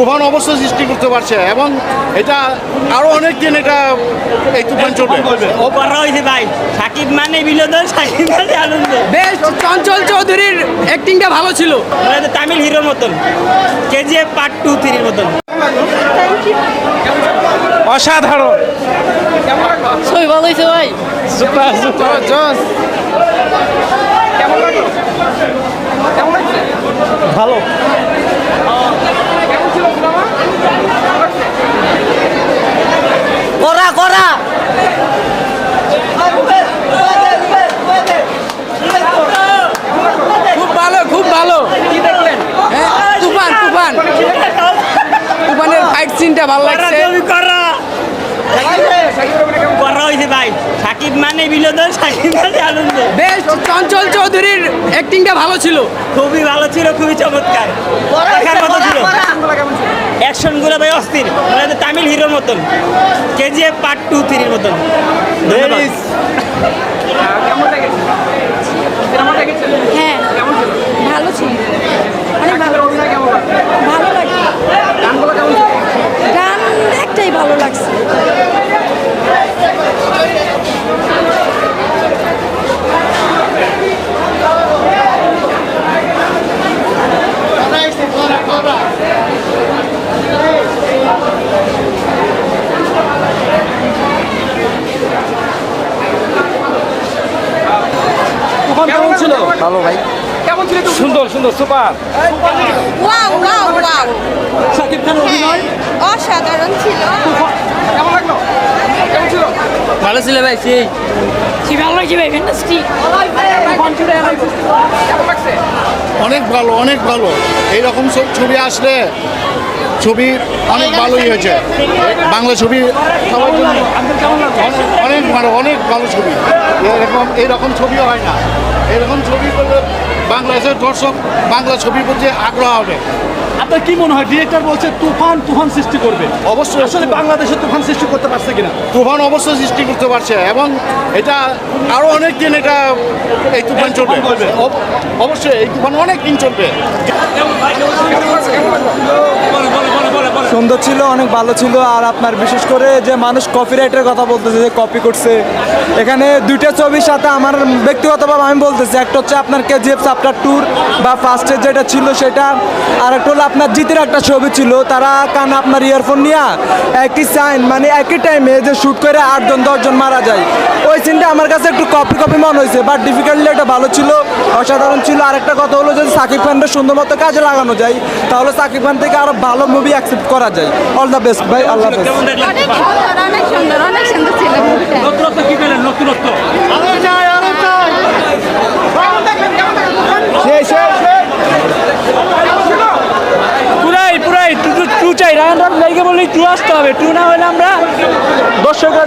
তুফান অবস্থা সৃষ্টি করতে পারছে এবং এটা আরও অনেক দিন এটা এই তুফান চলবে। ও করা হয়েছে ভাই। সাকিব মানে বিনোদন সাকিব মানে আনন্দ। বেস্ট চঞ্চল চৌধুরীর অ্যাক্টিংটা ভালো ছিল। মানে তামিল হিরোর মতন। কেজিএফ পার্ট টু থ্রির মতন। অসাধারণ। ছবি ভালো হয়েছে ভাই। Super super. ভালো করা করা খুব ভালো খুব ভালো কি দেখলেন হ্যাঁ তুফান তুফান তুফানের ফাইট ভালো লাগছে। সাকিব মানে বিনোদন সাকিব মানে আনন্দ। বেস্ট চঞ্চল চৌধুরীর অ্যাক্টিংটা ভালো ছিল। খুবই ভালো ছিল খুবই চমৎকার। দেখার মতো ছিল। অ্যাকশনগুলো ভাই অস্থির। মানে তামিল হিরোর মতন। কেজিএফ পার্ট টু থ্রির মতন। ধন্যবাদ। হ্যাঁ ভালো ছিল অনেক ভালো ভালো লাগে গান একটাই ভালো লাগছে তুফান কেমন ছিল? ভালো ভাই। সুন্দর সুন্দর super. Wow wow wow. Sakib খানের অভিনয়? অসাধারণ ছিল। ভালো ছিল ভাই সেই। কি ভালো লাগছে ভাই ফ্যান্টাস্টিক অনেক ভালো অনেক ভালো। এইরকম সব ছবি আসলে ছবি অনেক ভালোই হয়েছে। বাংলা ছবি সবার জন্য। অনেক- অনেক ভালো ছবি। এরকম এইরকম ছবিও হয় না। এরকম ছবি করলে বাংলাদেশের দর্শক বাংলা ছবির প্রতি আগ্রহ হবে। আপনার কি মনে হয় ডিরেক্টর বলছে তুফান তুফান সৃষ্টি করবে? অবশ্যই। আসলে বাংলাদেশে তুফান সৃষ্টি করতে পারছে কিনা? তুফান অবশ্যই সৃষ্টি করতে পারছে এবং এটা আরও অনেক দিন এটা এই তুফান চলবে। অবশ্যই এই তুফান অনেক দিন চলবে। সুন্দর ছিল, অনেক ভালো ছিল। আর আপনার বিশেষ করে যে মানুষ কপিরাইটের কথা বলতেছে, যে কপি করছে, এখানে দুইটা ছবির সাথে আমার ব্যক্তিগতভাবে আমি বলতেছি, একটা হচ্ছে আপনার কেজিএফ চ্যাপ্টার ট্যুর বা ফার্স্টের যেটা ছিল সেটা, আর একটা হলো আপনার জিতের একটা ছবি ছিল। তারা কান আপনার ইয়ারফোন নিয়ে একই সাইন মানে একই টাইমে যে শ্যুট করে আটজন, দশজন মারা যায়। ওই সিনটা আমার কাছে একটু কপি কপি মনে হয়েছে বাট ডিফিকাল্টলি এটা ভালো ছিল অসাধারণ ছিল। আরেকটা কথা হলো যদি সাকিব খানটা সুন্দর মতো কাজে লাগানো যায় তাহলে সাকিব খান থেকে আরও ভালো মুভি অ্যাকসেপ্ট করা যায়। অল দ্য বেস্ট ভাই আল্লাহ অনেক সুন্দর অনেক সুন্দর ছিল পুরাই পুরাই টু টু চাই। রায়ন রাম লেগে বলেই টু আসতে হবে। টু না হলে আমরা দর্শকরা